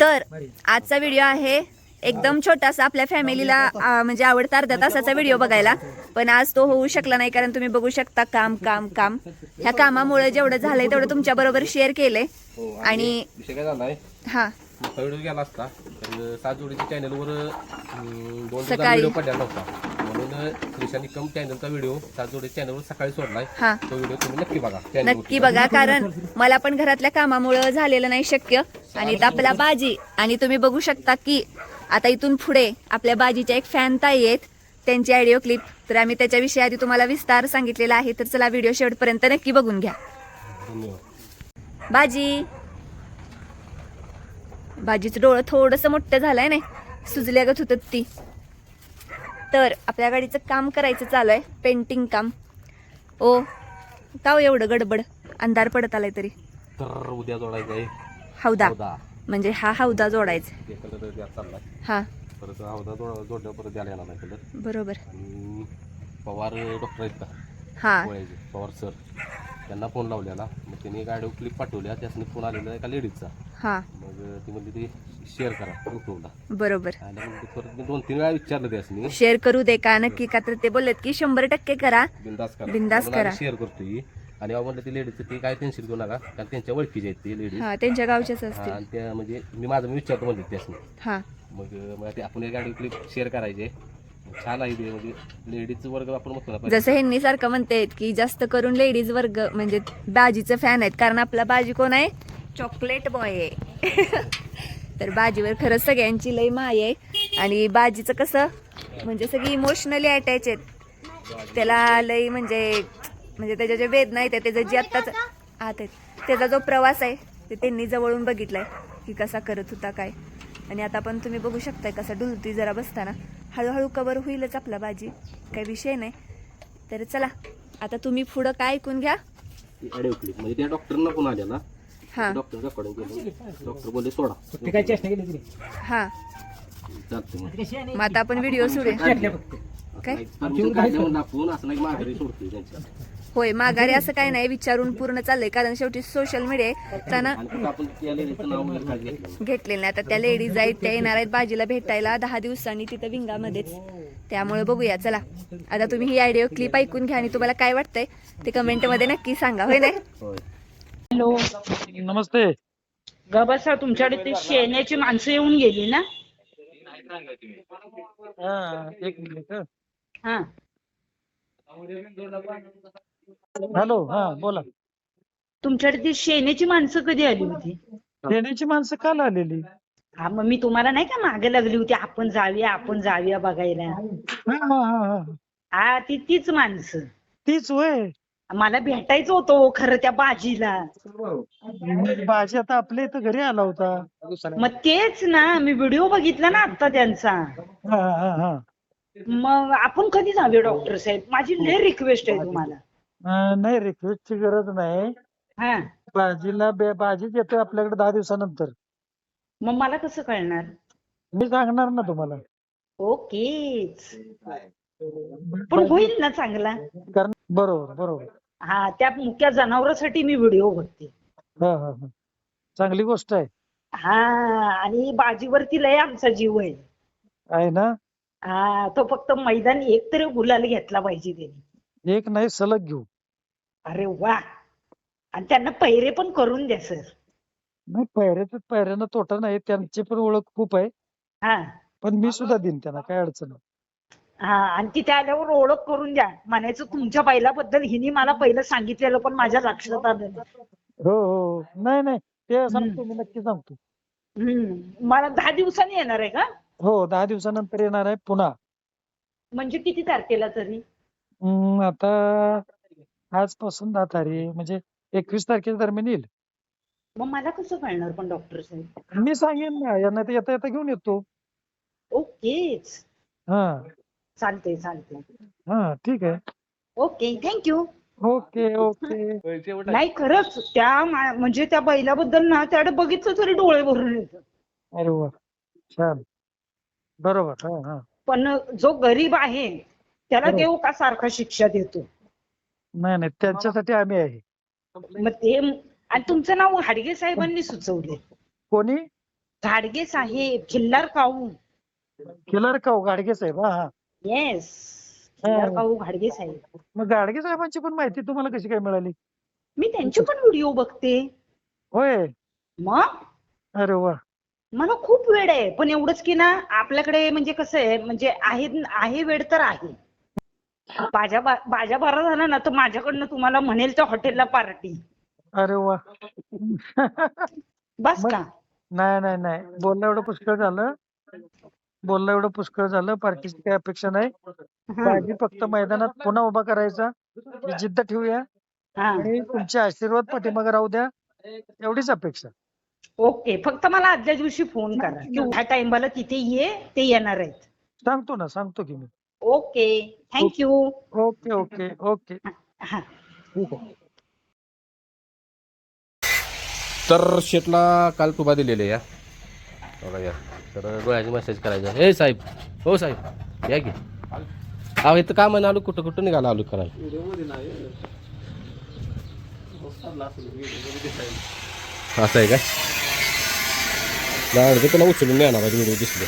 तर आजचा व्हिडिओ आहे एकदम छोटासा आपल्या फॅमिलीला म्हणजे आवडता अर्ध्या तासाचा व्हिडिओ बघायला. पण आज तो होऊ शकला नाही कारण तुम्ही बघू शकता काम काम काम. ह्या कामामुळे जेवढं झालंय तेवढं तुमच्या बरोबर शेअर केलंय. हो आणि विषय काय झालाय? हा. व्हिडिओ गेला असता तर सात जोडीच्या चॅनलवर दोन. व्हिडिओ पडलेला नव्हता म्हणून क्रिशा निकम चॅनलचा व्हिडिओ सात जोडीच्या चॅनलवर सकाळी सोडलाय. तो व्हिडिओ तुम्ही नक्की बघा नक्की बघा कारण मला पण घरातल्या कामामुळं झालेलं नाही शक्य. आणि आपला बाजी आणि तुम्ही बघू शकता की आता इथून पुढे आपल्या बाजीच्या एक फॅन ताई आहेत. त्यांची ऑडिओ क्लिप तर आम्ही त्याच्याविषयी आधी तुम्हाला विस्तार सांगितलेला आहे तर चला व्हिडिओ शेवटपर्यंत नक्की बघून घ्या. बाजी. बाजीचं डोळं थोडंसं मोठं झालंय नाही सुजल्यागत होत ती. तर आपल्या गाडीचं काम करायचं चालू आहे पेंटिंग काम. ओ का एवढं गडबड अंधार पडत आलाय तरी. तर उद्या जोडायचं आहे. हौदा. म्हणजे हा हौदा जोडायचा. हा. परत हौदा जोड जोडल्या परत द्यायला येणार नाही कलर बरोबर. पवार डॉक्टर आहेत का? हा. पवार सर त्यांना फोन लावलेला. मग त्यांनी गाडी क्लिप पाठवल्या. त्यासनी फोन आलेला एका लेडीजचा हा. मग ती म्हणली ती शेअर करा युट्यूबला बरोबर. आणि मग ते परत मी दोन तीन वेळा विचारलं त्यासनी शेअर करू दे का? नक्की का तर ते बोललेत की शंभर टक्के करा. बिंदास करा. बिनधास्त करा. शेअर करतोय. आणि अहो म्हणलं ती लेडीजचं ते काय टेन्शन घेऊ नका कारण त्यांच्या ओळखीचे आहेत ते लेडीज हा त्यांच्या गावच्याच असतील. आणि त्या म्हणजे मी माझं मी विचारतो म्हणले त्यासनी हा. मग मग ते आपण एक गाडी क्लिप शेअर करायचे छान आहे ते म्हणजे लेडीजचं वर्ग आपण म्हणतो ना जसं ह्यांनी सारखं म्हणतायत की जास्त करून लेडीज वर्ग म्हणजे बाजीचं फॅन आहेत. कारण आपला बाजी कोण आहे? चॉकलेट बॉय आहे. तर बाजीवर खरंच सगळ्यांची लई माय आहे. आणि बाजीचं कसं म्हणजे सगळी इमोशनली अटॅच आहेत. त्याला लई म्हणजे म्हणजे त्याच्या ज्या वेदना आहेत त्याचं जे आत्ताच आत आहेत त्याचा जो प्रवास आहे ते त्यांनी जवळून बघितलाय की कसा करत होता काय. आणि आता पण तुम्ही बघू शकताय कसा डुलती जरा बसताना. हळूहळू कवर होईलच आपला बाजी. काही विषय नाही. तर चला आता तुम्ही पुढं काय ऐकून घ्या? म्हणजे त्या डॉक्टरना फोन आलेला. हा. डॉक्टर रेकॉर्डिंग केलं. डॉक्टर बोलले सोडा. हा. चालते मग. मग आता आपण व्हिडिओ काय? परमिशन काढल्या म्हणून आपण असं नाही माघारी सोडतोय त्यांच्या होय माघारी असं काही नाही विचारून पूर्ण चाललंय. कारण शेवटी सोशल मीडिया आहे. त्यांना आणि कुठं आपण त्या लेडीचं नाव वगैरे काय घेतलं? घेतलेलं नाही. आता त्या लेडीज आहेत त्या येणार आहेत बाजीला भेटायला दहा दिवसांनी तिथं विंगामध्येच. त्यामुळे बघूया चला. आता तुम्ही ही ऑडिओ क्लिप ऐकून घ्या आणि तुम्हाला काय वाटतंय ते कमेंटमध्ये नक्की सांगा होय नाही? होय. हॅलो. नमस्ते. ग बसा तुमच्याकडे ते शेण्याची माणसं येऊन गेली ना? हा एक मिनिट हं. हा. हॅलो हा बोला. तुमच्याकडे ती शेण्याची माणसं कधी आली होती? देण्याची माणसं काल आलेली. हा मग मी तुम्हाला नाही का मागे लागली होती आपण जाऊया आपण जाऊया बघायला? हा हा हा हा. हा ती तीच माणसं. तीच वय मला भेटायचं होतं हो खरं त्या बाजीला. भाजी आता आपल्या इथं घरी आला होता. मग तेच ना मी व्हिडिओ बघितला ना आता त्यांचा. हा हा हा. मग आपण कधी जाऊया डॉक्टर साहेब? माझी लय रिक्वेस्ट आहे तुम्हाला. अं, नाही रिक्वेस्टची गरज नाही. हा. भाजीला बे- भाजीच येतोय आपल्याकडे दहा दिवसानंतर. मग मला कसं कळणार? मी सांगणार ना तुम्हाला. ओकेच. पण होईल ना चांगला. कारण बरोबर बरोबर. हा त्या मुक्या जनावरांसाठी मी व्हिडिओ बघते. हा हा हा. चांगली गोष्ट आहे. हा आणि बाजीवरती लय आमचा जीव आहे. आहे ना? हा तो फक्त मैदान एक तरी गुलाल घेतला पाहिजे त्यांनी. एक नाही सलग घेऊ. अरे वा! आणि त्यांना पैरे पण करून द्या सर. नाही पैऱ्याच पैऱ्यानं तोटा नाही त्यांची पण ओळख खूप आहे. हा. पण मी सुद्धा देईन त्यांना काय अडचण हा आणि तिथे आल्यावर ओळख करून द्या. म्हणायचं तुमच्या बैलाबद्दल हिने मला पहिलं सांगितलेलं पण माझ्या लक्षात आलं नाही. हो हो. नाही नाही. ते सांगतो मी नक्की सांगतो. हम्म. मला दहा दिवसांनी येणार आहे का? हो दहा दिवसानंतर येणार आहे पुन्हा. म्हणजे किती तारखेला तरी? हम्म, आता आजपासून दहा तारीख म्हणजे एकवीस तारखेच्या दरम्यान येईल. मग मला कसं कळणार पण डॉक्टर साहेब? मी सांगेन ना यांना ते येता येता घेऊन येतो. ओकेच. हा. चालतंय चालतंय. हा ठीक आहे. Okay thank you okay okay. नाही खरंच त्या मा- म्हणजे त्या बैलाबद्दल ना त्याकडे बघितलं तरी डोळे भरून येतं अरे वा छान. बरोबर हा हा. पण जो गरीब आहे त्याला बरोबर. देव का सारखा शिक्षा देतो? नाही नाही त्यांच्यासाठी आम्ही आहे. मग ते आणि तुमचं नाव हाडगे साहेबांनी सुचवले कोणी? घाडगे साहेब खिल्लार काऊ खिलार का गाडगे साहेब हा हा. येस खिल्लार काऊ घाडगे साहेब. मग गाडगे साहेबांची पण माहिती तुम्हाला कशी काय मिळाली? मी त्यांचे पण व्हिडिओ बघते. होय. मग? अरे वा. मला खूप वेळ आहे पण एवढंच की ना आपल्याकडे म्हणजे कसं आहे म्हणजे आहे आहे वेळ तर आहे. बाजा बा- बाजा बारा झाला ना तर माझ्याकडनं तुम्हाला म्हणेल त्या हॉटेलला पार्टी. अरे वा. बस मग- का? नाही नाही नाही. बोलणं एवढं पुष्कळ झालं. बोलणं एवढं पुष्कळ झालं पार्टीची काही अपेक्षा नाही. हा, बाजी फक्त मैदानात पुन्हा उभा करायचा. ही जिद्द ठेवूया. हा. आणि तुमचे आशीर्वाद पाठीमागे राहू द्या. एवढीच अपेक्षा. ओके. फक्त मला आदल्या दिवशी फोन करा. की ह्या टाइमला तिथे ये ते येणार आहेत. सांगतो ना सांगतो की मी. Okay. Thank you okay okay okay. हा ठीक आहे. तर शेटला काल टुबा दिलेले या बघा या. तर डोळ्याची मसाज करायचा. हे साहेब. हो साहेब. या की. अहो इथं काय म्हणा? आलो कुठं कुठं निघाला आलो करायला? असं आहे का? नाही तुला उचलून येणार आहे व्हिडिओ दिसले.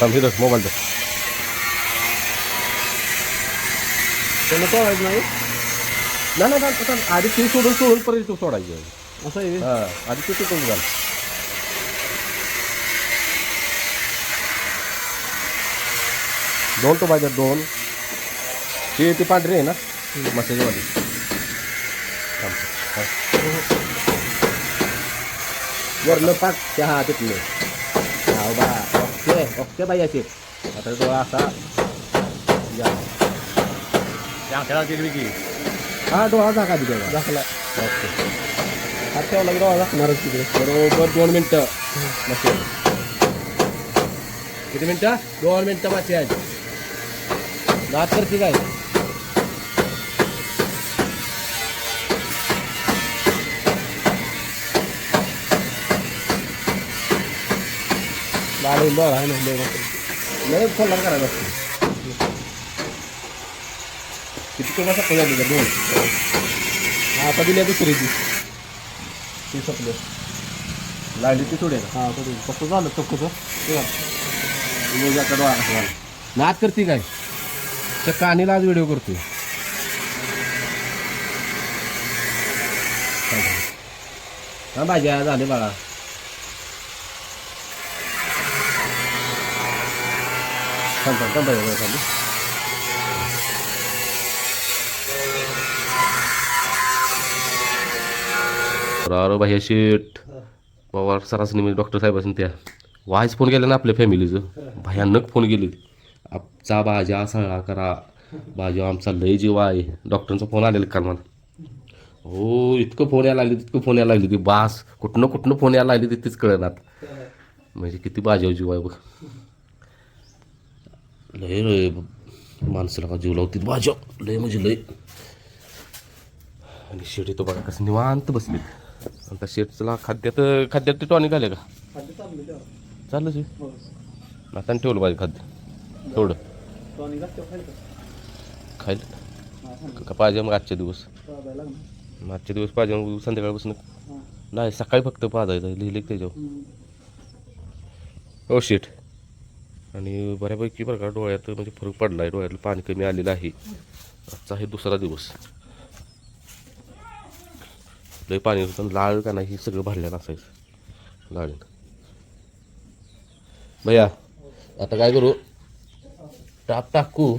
थांब धर मोबाईल त्याला सोडायचं नाही. नाही नाही, नाही आता आधी तू सोडून सोडून परत तू सोडायची. असं आहे हा आधी तू सुटून घाल दोन तो पाहिजे दोन ती ती पांढरी आहे ना मसाजवाली वरलं पाक चहा तिथलं हा बा ओके ओके बाई असे आता डोळा असा या त्याला दिली की हा डोळा झाका दिला दाखला ओके हात ठेवला की डोळा दाखवणारच तिकडे. बरोबर दोन मिनटं. मशीन किती मिनटं? दोन मिनटं मशीन दात करते काय? लाडू बरं आहे ना लय फोनला करायला किती तुम्हाला सकाळी झाली का दोन. हा आता दिल्या दुसरी ती ती सपले. लागली ती सोडे हा तर. कसं झालं चक्कचं नाद करते काय? त्या कानीला आज व्हिडिओ करतोय. हा भाज्या झाले बाळा. थांब थांब थांब. अरे भाई शेट पवार सरासनी म्हणजे डॉक्टर साहेबांनी त्या. वायच फोन केला ना आपल्या फॅमिलीचं भयानक फोन गेले आपचा भाज्या सळा करा. भाज्या आमचा लय जीव आहे. डॉक्टरांचा फोन आलेला का मला. हो इतकं फोन यायला लागले तितकं फोन यायला लागले ती बास कुठनं कुठनं फोन यायला लागले तिथेच कळणार म्हणजे किती बाजीव जीव आहे बघ. लय लय माणसाला का जीव लावतील भाज्या लय म्हणजे लय. आणि शेडी तो बघा कसं निवांत बसली आता शेटला खाद्यात खाद्यात ते टॉनिक आले का? चाललं जी आता ठेवलं पाहिजे खाद्य. तेवढं. खायला का पाहिजे मग आजच्या दिवस? आजच्या दिवस पाहिजे मग संध्याकाळपासून. नाही सकाळी फक्त पाजायचं लिहिले त्याच्यावर. हो शेट. आणि बऱ्यापैकी बरं का डोळ्यात म्हणजे फरक पडला आहे डोळ्यातलं पाणी कमी आलेलं आहे. आजचा आहे दुसरा दिवस. लय पाणी होतं. लाळ का नाही हे सगळं भरलेलं असायचं. लाळीनं भैया आता काय करू? टाप टाकू.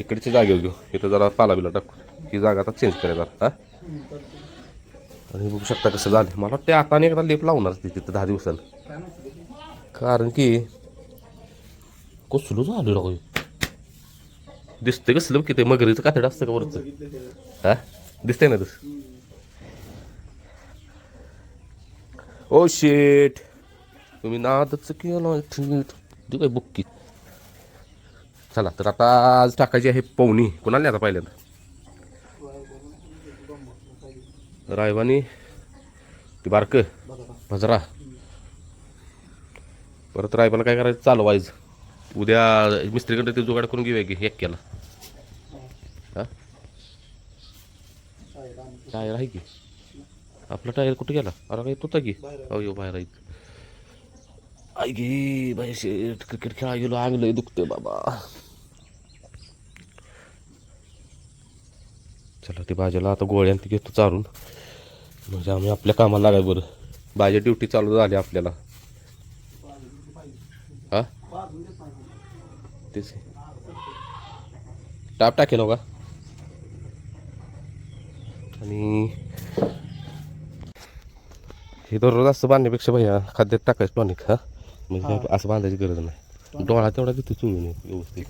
इकडच्या जागेवर घेऊ. इथं जरा पाला बिला टाकू. ही जागा आता चेंज करायला हा? आणि बघू शकता कसं झालं मला वाटतं आता आणि एकदा लेप लावणार ती तिथं दहा दिवसाला कारण की कसलो झालं राव दिसतंय कसलं की ते मगरीचं कातड असतं का वरचं? हा? दिसतंय ना तसं? ओ शेट तुम्ही नादच केलं ठीक देऊ काय बुक्की? चला तर आता आज टाकायची आहे पवनी कोणाला आता पहिल्यांदा? रायवानी ती बारक. भजरा. परत रायबाला काय करायचं? चालवायचं उद्या मिस्त्रीकडे ते जुगाड करून घेऊया की एक केला. हा? काय आहे की? आपला टायर कुठे गेला? अरे काय तुता की अहो यो बाहेर आहेत आई गे बाई शेट क्रिकेट खेळा गेलो अंगलंय दुखते बाबा. चला ते भाज्याला आता गोळ्यान ते घेतो चालून म्हणजे आम्ही आपल्या कामाला लागाय बरं. भाज्या ड्युटी चालू झाली आपल्याला. हा? तेच. टाप टाकेल हो का? आणि हे दररोज असं बांधण्यापेक्षा भैया खाद्यात टाकायचं टॉनिक हा? म्हणजे असं बांधायची गरज नाही. डोळा तेवढा तिथे चुळून येईल व्यवस्थित.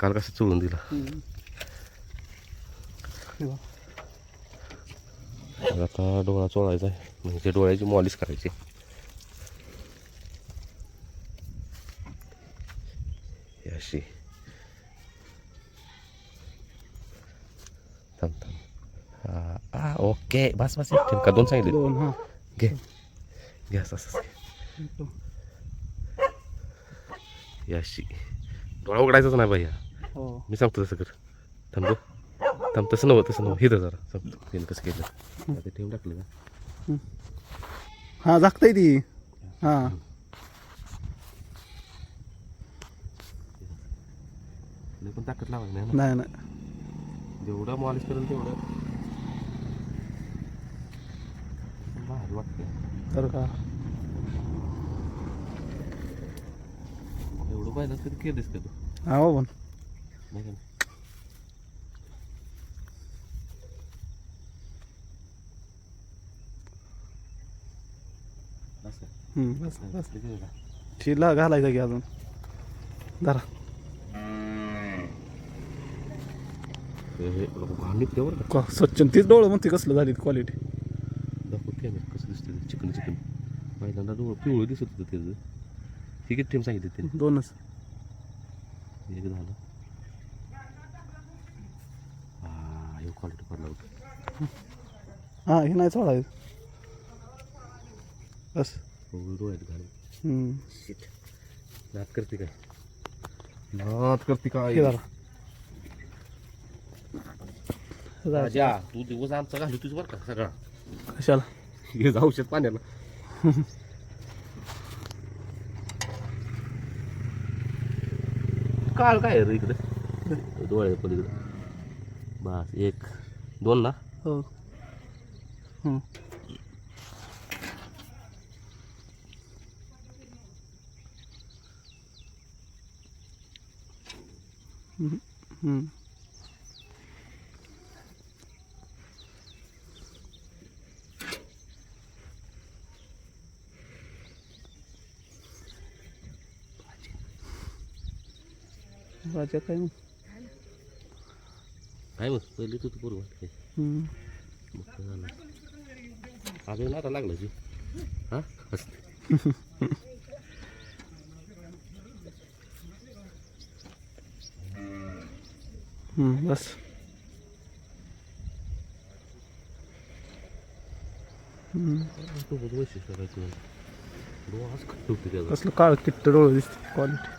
काल कसं चुळून दिला? आता डोळा चोळायचा आहे. म्हणजे डोळ्याची मॉलिश करायची. अशी. थांब थांब. ओके बस बस एक दोन सांगितले दोन हा घे घे असं असं ही अशी डोळा उघडायचाच नाही भैया हो मी सांगतो तसं कर थांब गं. थांब तसं नव्हतं तसं नव्हतं हिथं जरा सांगतो त्याने कसं केलं आता ठेवून टाकलं का हा जागताय ती हा पण ताकद लावायची नाही ना नाही नाही जेवढा मॉलिश करेल तेवढं भारी वाटतं तर का? एवढं पाहिलं कधी केलंस का तू? हा हो पण. नाही का नाही? असं. हम्म, बस बस. असं केलं का? शिला घालायचा की अजून? धरा. हे- हे बघा, घाण निघते बरं? का आणि तीच डोळं म्हणते कसलं झाली क्वालिटी कॅमेरा कसं दिसतं ते? Chicken chicken. पहिल्यांदा डोळं पिवळं दिसत होतं त्याचं. हे किती टाइम सांगितलं त्याने? दोनच. एक झालं. हा हे क्वालिटी पडला होता हा हे नाही सोडायचं. बस. पिवळं डोळ्यात घालून नात करते काय? नात करते काय? हे. राजा तू दिवस आमचा घालू तुझ बरं का सगळा? कशाला? हे जाऊ औषध पाण्याला. काळ काय आहे रे इकडे? डोळे पलीकडे. बस एक दोन ना? हो. हम्म. राजा काय मग? काय मग? पहिले तू बरोबर हम्म. मग काय झालं? अजून आता लागलं जी हा? हम्म, बस. हम्म. तो बघ वैशिष्ट्य काय तुझं डोळाच खट्ट होते त्याचा. कसलं काळ किट्ट डोळं दिसते क्वालिटी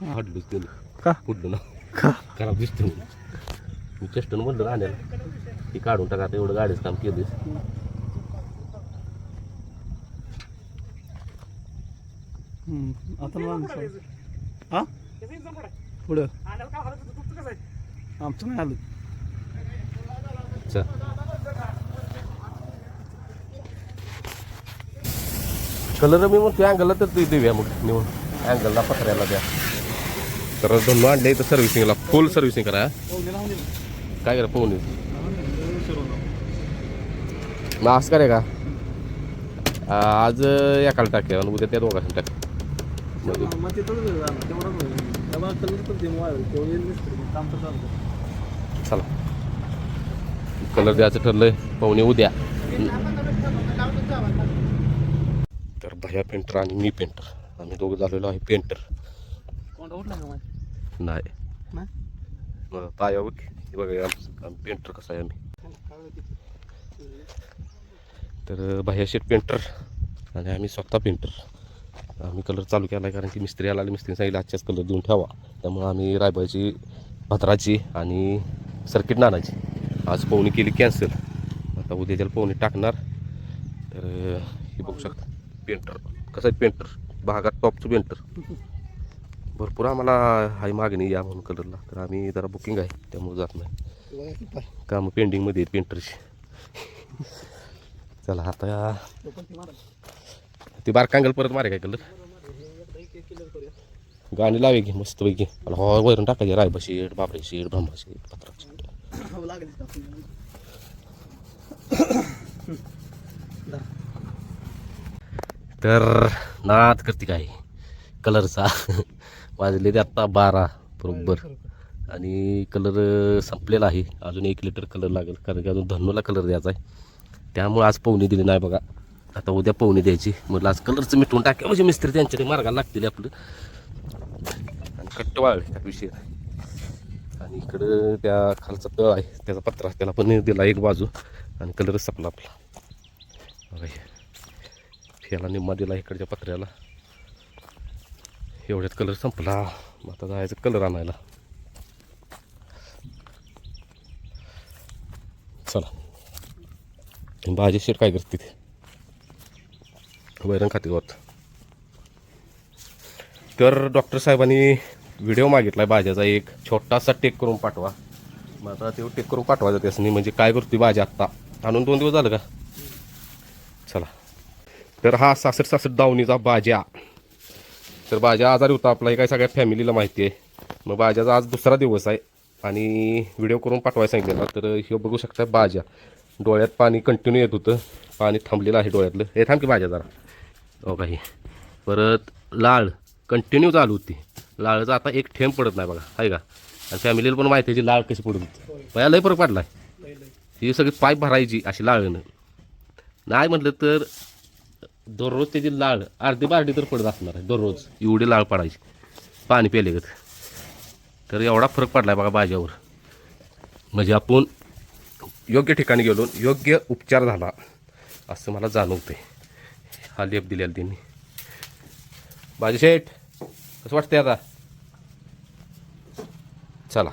फाडलंच त्यानं. का? फुडलं ना. का? खराब दिसतं मी चेष्टन म्हणलं राहण्याला की काढून टाका आता एवढं गाडीच काम केलंस आता. हा? पुढं. आमचं नाही आलं. चल. कलर मी म्हणतो अँगलला तर ते देऊया मग. नेऊन अँगलला पत्र्याला द्या. तर दोन आणले तर सर्व्हिसिंगला. फुल सर्व्हिसिंग करा. हा? काय करा पाहून मग असं करे का? आज एकाला टाक्या आणि उद्या त्या दोघांनी टाक. म्हणजे. चला. कलर द्यायचं ठरलंय पाहुणे उद्या. तर भैया पेंटर आणि मी पेंटर आम्ही दोघं झालेलो आहे पेंटर नाही मग पाया बघ हे बघा आम- आम्ही पेंटर कसं आहे आम्ही तर भैया शेट पेंटर आणि आम्ही स्वतः पेंटर आम्ही कलर चालू केला आहे कारण की मिस्त्री आला मिस्त्रीने सांगितलं आजच्याच कलर देऊन ठेवा. त्यामुळं आम्ही रायबाची भद्राची आणि सर्किट नानाची. आज पोहणी केली कॅन्सल आता उद्या त्याला पोहणी टाकणार. तर हे बघू शकता. पेंटर कसं आहे पेंटर भागात टॉपचं पेंटर भरपूर आम्हाला हाय मागणी या म्हणून कलरला. तर आम्ही जरा बुकिंग आहे त्यामुळे जात नाही. कामं पेंडिंगमध्ये आहेत पेंटरची चला आता ती बारकांगल परत मारे काय कलर गाणी लावे की मस्त पैकी मला हो वैरण टाकायचे रायबा शेड बाबरे शेड ब्रह्मा शेड पत्रा शेड तर नाद करते काय? कलरचा वाजले ते आत्ता बारा बरोबर आणि कलर संपलेला आहे. अजून एक लिटर कलर लागेल कारण की अजून धन्नूला कलर द्यायचा आहे. त्यामुळे आज पोहणी दिली नाही बघा. आता उद्या पोहणी द्यायची. म्हटलं आज कलरचं मिटवून टाक्या म्हणजे मिस्त्री त्यांच्याकडे मार्गाला लागतील आपलं. आणि कट्ट वाळले त्या विषय. आणि इकडं त्या खालचा तळ आहे त्याचा पत्रा त्याला पण दिला एक बाजू. आणि कलरच संपला आपला. बघा. ह्याला निम्मा दिला इकडच्या पत्र्याला. एवढ्यात कलर संपला. मग आता जायचं कलर आणायला. चला. भाजी शेट काय करते ते? वैरण खाते होत तर डॉक्टर साहेबांनी व्हिडिओ मागितला आहे भाज्याचा एक. छोटासा टेक करून पाठवा. मग आता ते टेक करून पाठवायचं त्यासनी. म्हणजे काय करते भाजी आत्ता? आणून दोन दिवस झालं का? चला. तर हा सासर सासर दावणीचा भाज्या. तर बाजा आजारी होता आपला हे काय सगळ्या फॅमिलीला माहिती आहे. मग बाजाचा आज दुसरा दिवस आहे आणि व्हिडिओ करून पाठवायला सांगितलेला तर हे बघू शकता बाजा. डोळ्यात पाणी कंटिन्यू येत होतं. पाणी थांबलेलं आहे डोळ्यातलं. हे थांब की बाजा जरा. हो काही परत लाळ कंटिन्यू चालू होती. लाळचा आता एक ठेंब पडत नाही बघा. आहे का? आणि फॅमिलीला पण माहिती आहे जी लाळ कशी पडत होती. पहिला लय फरक पडला आहे ही सगळी पाईप भरायची अशी लाळनं. नाही म्हटलं तर दररोज त्याची लाळ अर्धी बारडी तर पडत असणार आहे दररोज. एवढी लाळ पडायची. पाणी प्यालेगत तर एवढा फरक पडला आहे बघा भाज्यावर म्हणजे आपण योग्य ठिकाणी गेलो योग्य उपचार झाला असं मला जाणवते हा लेप दिलेला त्यांनी. भाजी शेठ कसं वाटतंय आता? चला.